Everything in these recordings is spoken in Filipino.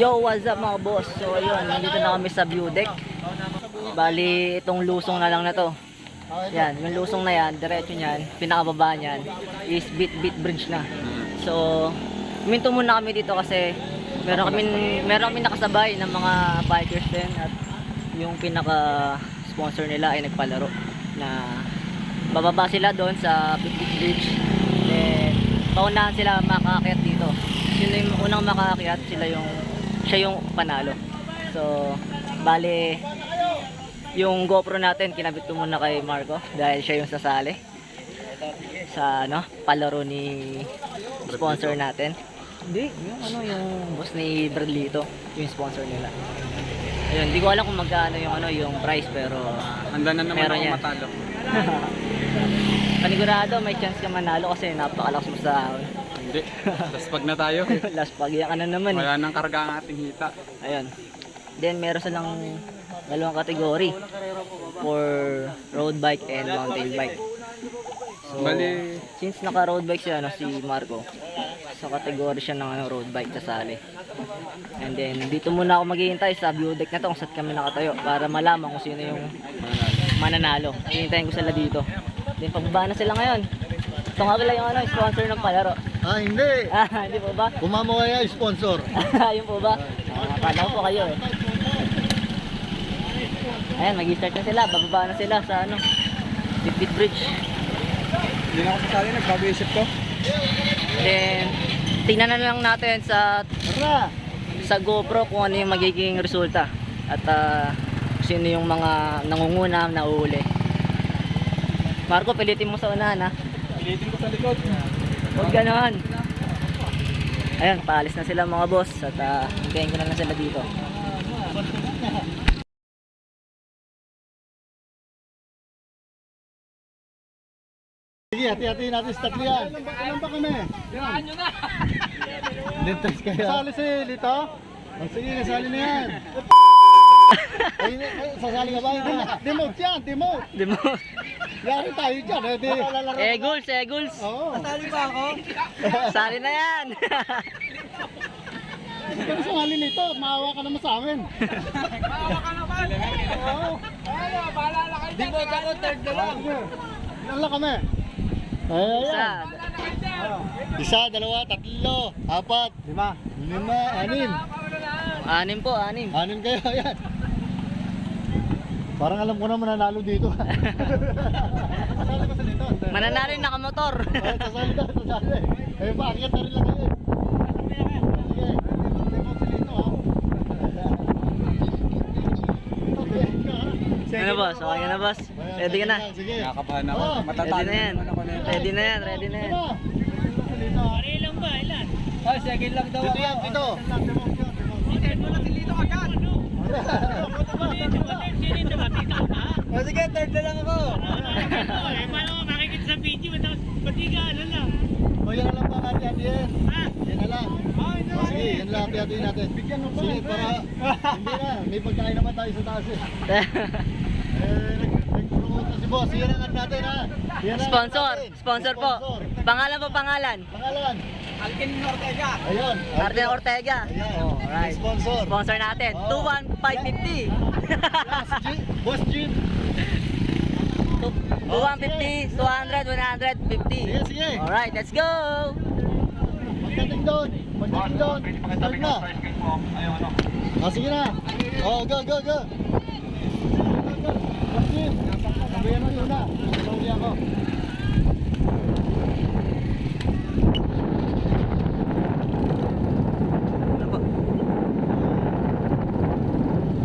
Yo, what's up mga boss? So ayun, nandito na kami sa view deck. Bali, itong lusong na lang na to. Yan, yung lusong na yan, diretso niyan, pinakababa niyan is bit bit bridge na. So, minto muna kami dito kasi meron kami meron kami nakasabay ng mga bikers din at yung pinaka sponsor nila ay nagpalaro na bababa sila doon sa bit bit bridge. Then, paunahan sila makakakit dito. Sino yung unang makakakit, sila yung siya yung panalo. So, bale yung GoPro natin kinabit ko muna kay Marco dahil siya yung sasali sa ano palaro ni sponsor natin hindi yung ano yung boss ni Bradlito yung sponsor nila ayun hindi ko alam kung magkano yung ano yung price pero Handa na naman ako yan. matalo. panigurado may chance ka manalo kasi napakalakas mo sa Hindi. Tapos pag na tayo, last pagya ka na naman eh. wala nang karga ang ating hita. Ayun. Then meron silang dalawang kategory for road bike and mountain bike. So, Bali, since naka road bike siya ano, si Marco, sa kategory siya ng ano, road bike kasali. And then dito muna ako maghihintay sa view deck na to kung saan kami nakatayo para malaman kung sino yung mananalo. Hihintayin ko sila dito. Then pababa na sila ngayon. Ito nga pala yung ano, sponsor ng palaro. Ah, hindi. Ah, hindi po ba? Kumamo kaya yung sponsor. Ayun po ba? Ah, Akala ko po kayo eh. Ayan, mag-start na sila. Bababa na sila sa ano, Bitbit Bridge. hindi na ako sasali, nagbago isip ko. Then, tingnan na lang natin sa Tara! sa GoPro kung ano yung magiging resulta. At ah, sino yung mga nangunguna na uli. Marco, pilitin mo sa unahan ha. Pilitin ko sa likod. Huwag ganon. Ayan, paalis na sila mga boss. At uh, hintayin ko na lang sila dito. Sige, hati-hati natin sa tatlo yan. Ilan ba kami? Yan. nyo na! Lintas kaya. Sasali si Lito? Oh, sige, nasali na yan. Ay, ay, sasali ka ba? Demote yan, demote. Di mo? Yari tayo dyan. Eh, di. Eagles, Eagles. Oo. Sali ba ako? Sali na yan. Hindi ka na sumali nito. Maawa ka naman sa amin. Maawa ka naman. Oo. Demote ako, third na lang. Ilan lang kami? Ay, Isa. ayan. Isa, dalawa, tatlo, apat, lima, lima, anim. Anim po, anim. Anim kayo, ayan. Parang alam ko na mananalo dito. Sasali ka sa dito. Mananalo yung nakamotor. Ay, sasali ka, sasali. Eh, paakyat na rin lang kayo. Sige, Lito, ha? ano boss? Okay ka na boss? Ready ka na? Sige. Nakakabahan ako. Oo. Matatalo Ready na yan. ako na yan. Ready na yan, ready na yan. Ay, second lang daw Dito yan, dito. Oh, sige, third na lang ako. O yan lang pa hati-hati yan. Yan na lang. O sige, yan lang hati-hati natin. Sige, para hindi na. May pagkain naman tayo sa taas eh. Eh, nag- nag-promote na si boss. Yan ang ano natin ha. Sponsor, sponsor po. Pangalan po, pangalan. Pangalan. Alkin Ortega. Ayun. Arden Ortega. Ayan. Oh, alright. Sponsor. Sponsor natin. Oh. 21550. Boss Jim. Boss Jim. 250, 200, 150. Sige, sige. Alright, let's go! Pagdating doon. Pagdating doon. Start na. Ah, sige na. Oh, go, go, go. Boss Jim. Sabihan mo yun na. Sabi ako.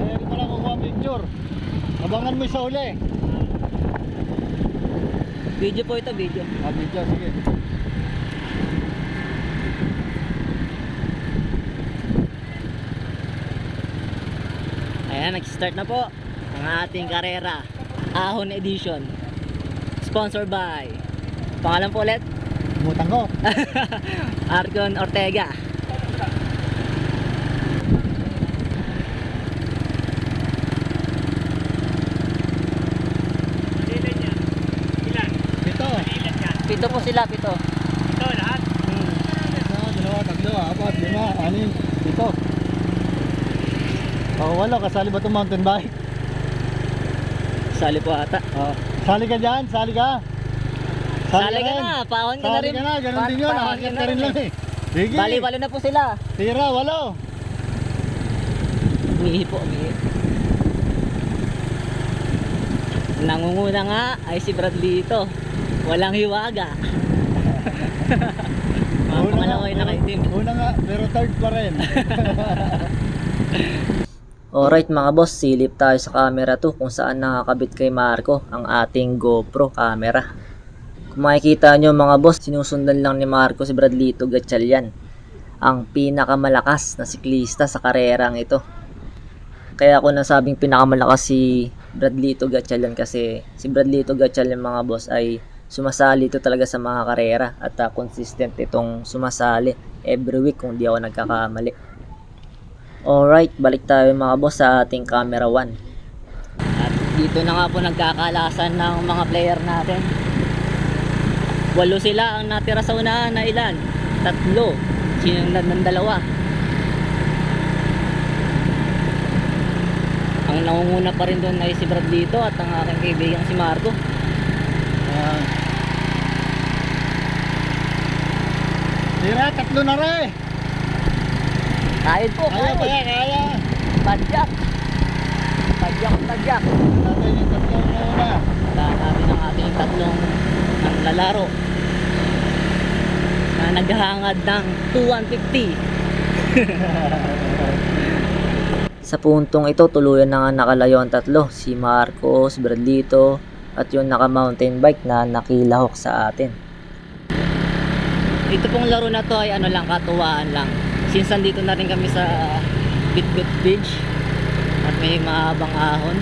Eh, di pala kukuha picture. Abangan mo sa uli. Video po ito, video. Ah, video, sige. Ayan, nag-start na po ang ating karera. Ahon Edition. Sponsored by Pangalan po ulit? Butang ko. Argon Ortega. Dito. Pito po sila, pito. Isa, dalawa, tatlo, apat, lima, anim, ito. Oh, wala. Kasali ba itong mountain bike? Sali po ata. Oh. Sali ka dyan? Sali ka? Sali ka rin. na, pahon ka na Sali rin. ka na, ganun Pa- din yun. pahon Akit ka ka na rin lang eh. Sige. Bali-bali na po sila. Tira, walo. Umihi po, umihi. Nangunguna nga ay si Bradley ito. Walang hiwaga. Mga Una nga, pangalaway na pero- kaitim. Una nga, pero third pa rin. Alright mga boss, silip tayo sa camera to kung saan nakakabit kay Marco ang ating GoPro camera. Kung makikita nyo mga boss, sinusundan lang ni Marco si Bradlito Gatchalian, ang pinakamalakas na siklista sa karerang ito. Kaya ako nasabing pinakamalakas si Bradlito Gatchalian kasi si Bradlito Gatchalian mga boss ay sumasali ito talaga sa mga karera at ah, consistent itong sumasali every week kung di ako nagkakamali. Alright, balik tayo mga boss sa ating camera 1. At dito na nga po nagkakalasan ng mga player natin. Walo sila ang natira sa unahan na ilan? Tatlo. Sinundan ng dalawa. Nangunguna pa rin doon ay si Brad dito at ang aking kaibigan si Marco. Ayan. Tira, tatlo na rin. Kahit po, Kaya, kaya, kaya. Padyak. Padyak, padyak. Natin yung tatlo na una. Wala natin ang ating tatlong ng lalaro na naghahangad ng 2150. Sa puntong ito, tuluyan na nga nakalayo ang tatlo. Si Marcos, Bradlito, at yung naka mountain bike na nakilahok sa atin. Ito pong laro na to ay ano lang, katuwaan lang. Since nandito na rin kami sa Bitbit Bridge at may mahabang ahon,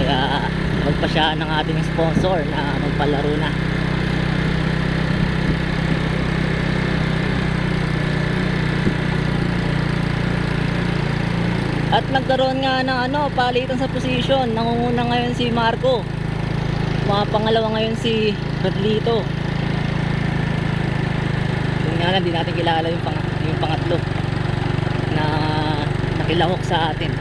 kaya magpasya ng ating sponsor na magpalaro na. At nagkaroon nga ng ano, palitan sa position. Nangunguna ngayon si Marco. Mga pangalawa ngayon si Rodlito. Yun nga lang, di natin kilala yung, pang, yung pangatlo na nakilahok sa atin.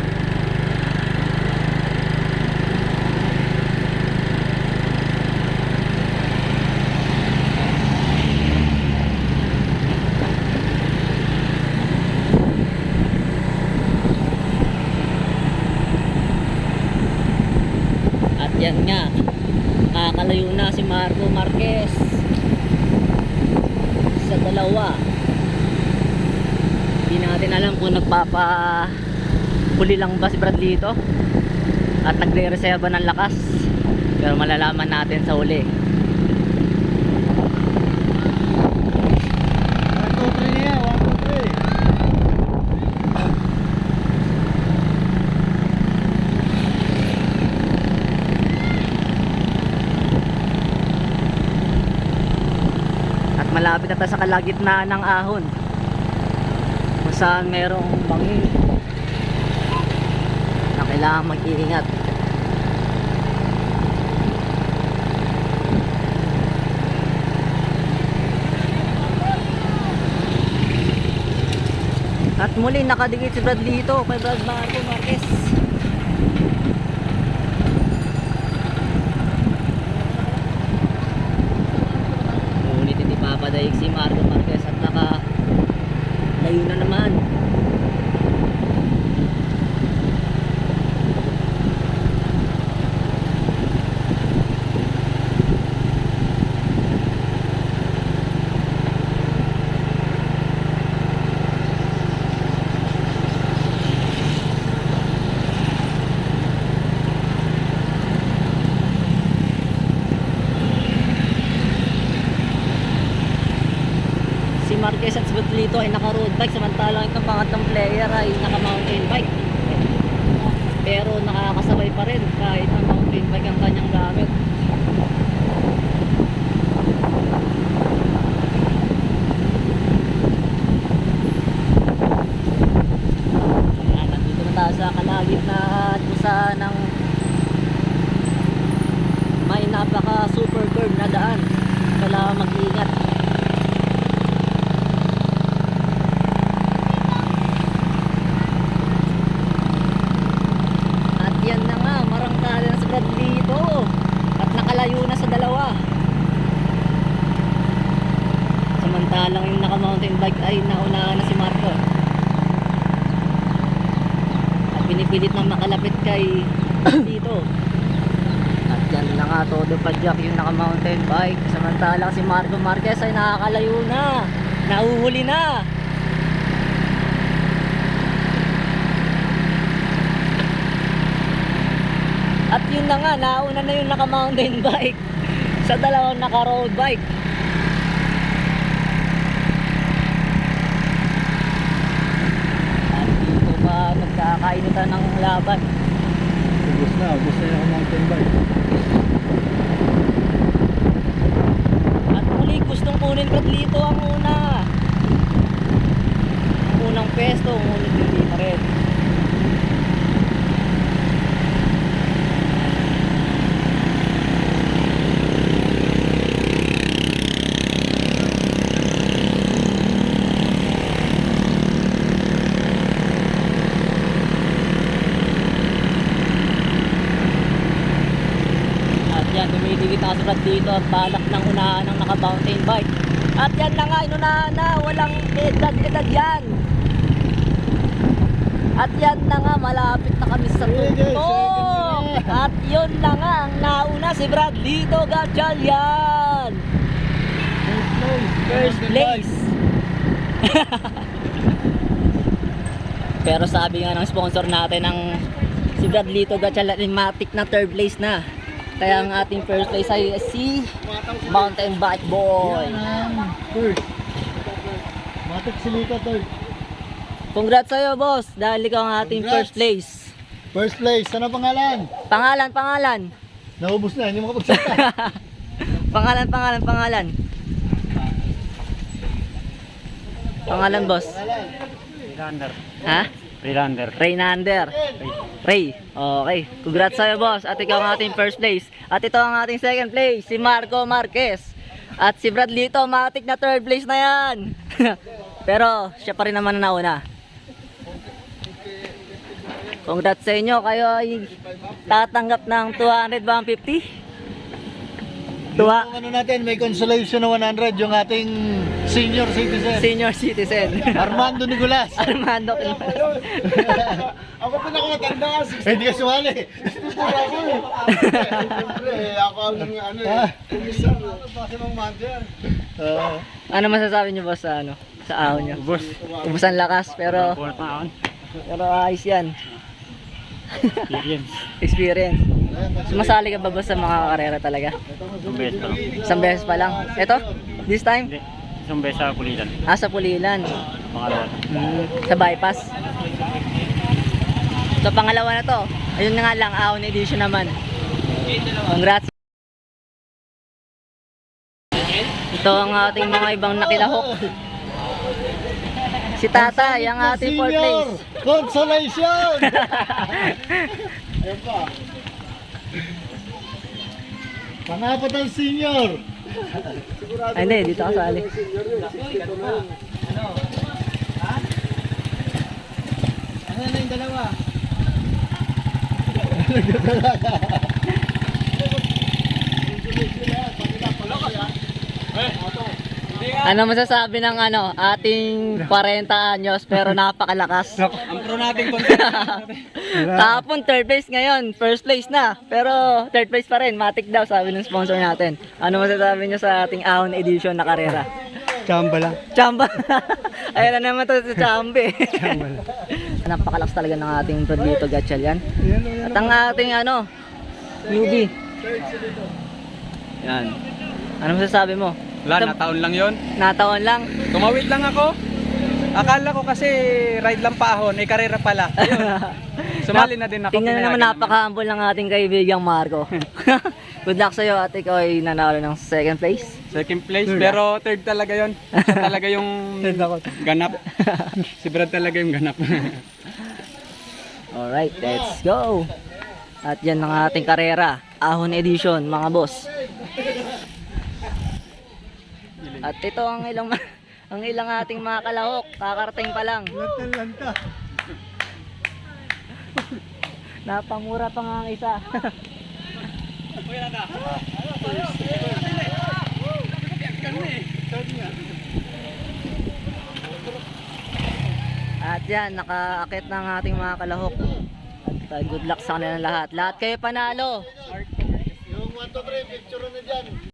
At yan nga, nakakalayo na si Marco Marquez sa dalawa. Hindi natin alam kung nagpapa huli lang ba si Bradley ito at nagre-reserva ng lakas. Pero malalaman natin sa uli. 1, 2, 3 niya. 1, 2, 3. At malapit na sa kalagitnaan ng ahon. Kung saan merong bangin na kailangan mag-iingat. At muli nakadikit si Brad dito kay Brad Marco Marquez. Ngunit hindi papadaig si Marco Marquez at naka layo na naman. Si Marquez at Sbutlito ay naka road bike samantalang itong pangatlong player ay naka mountain bike. Pero nakakasabay pa rin kahit ang mountain bike ang kanyang gamit. Ayan, nandito na tayo sa kalagitnaan kung saan ang may napaka super curve na daan. Kailangan mag-iingat pilit na makalapit kay dito. At yan na nga todo padyak yung naka mountain bike. Samantala si Marco Marquez ay nakakalayo na. Nauhuli na. At yun na nga, nauna na yung naka mountain bike sa dalawang naka road bike. At dito pa magkakainitan ng laban. Ubus na, ubus na yung mountain bike. At muli gustong kunin Bradlito ang una. Ang unang pesto, ngunit hindi pa rin. At yan, kasi dito at balak ng unahan ng naka-mountain bike. At yan na nga, inunahan na, walang edad-edad yan. At yan na nga, malapit na kami sa tuktok. At yun na nga, ang nauna si Bradlito Gatchalian. First place. Pero sabi nga ng sponsor natin ng si Bradlito Gatchalian Matic na third place na. Kaya ang ating first place ay si Mountain Bike Boy. Yan ang. Matik si Lito third. Congrats sa'yo boss dahil ikaw ang ating Congrats. first place. First place, ano pangalan? Pangalan, pangalan. Naubos na, hindi makapagsalita. Pangalan, pangalan, pangalan. Pangalan boss. Pangalan. Freelander. Ha? Freelander. Raynander. Ray. Okay. Congrats sa'yo boss. At ikaw ang ating first place. At ito ang ating second place. Si Marco Marquez. At si Bradlito, matik na third place na yan. Pero siya pa rin naman ang nauna. Congrats sa inyo. Kayo ay tatanggap ng 200 ba ang 50? Tuwa. Yung ano natin, may consolation na 100 yung ating senior citizen. Senior citizen. Armando Nicolas. Armando. ako pinakamatanda kasi. Eh, hindi ka sumali. Ako eh. Ako ang ano eh. Ng manager. Oo. ano masasabi niyo boss sa ano? Sa ahon niyo? Ubus. Ubus ang lakas pero pero ayos yan. Experience. Experience. Sumasali ka ba ba sa mga karera talaga? Isang beses pa lang. Isang beses pa lang. Ito? This time? Hindi. Isang beses sa kulitan. Ah, sa Pulilan. Pangalawa. Hmm, sa bypass. So pangalawa na to. Ayun na nga lang, ahon edition naman. Congrats. Ito ang ating mga ibang nakilahok. Si Tata, yung ating fourth place. Consolation! Ayan pa. Pangapat ang senior. Ay, hindi, dito kasali. Ano na yung dalawa? Ano masasabi ng ano, ating 40 anyos pero napakalakas. Ang pro nating. Kahapon third place ngayon, first place na. Pero third place pa rin, matik daw sabi ng sponsor natin. Ano masasabi niyo sa ating ahon edition na karera? Chamba lang. Chamba. Ayan na naman to sa Chambe. Napakalakas talaga ng ating Rodito Gatchalian. At ang ating ano, newbie. Yan. Ano masasabi mo? Wala, nataon lang yon. Nataon lang. Tumawid lang ako. Akala ko kasi ride lang paahon, eh karera pala. Ayun. Sumali na din ako. Tingnan naman napaka-humble ng ating kaibigang Marco. Good luck sa'yo at ikaw ay nanalo ng second place. Second place, pero third talaga yon. Siya talaga yung ganap. si Brad talaga yung ganap. Alright, let's go! At yan ang ating karera. Ahon edition, mga boss. At ito ang ilang ang ilang ating mga kalahok. Kakarating pa lang. Lanta-lanta. Napamura pa nga ang isa. At yan, nakaakit na ang ating mga kalahok. Tayo, good luck sa kanilang lahat. Lahat kayo panalo. Yung 1, 2, 3, picture na dyan.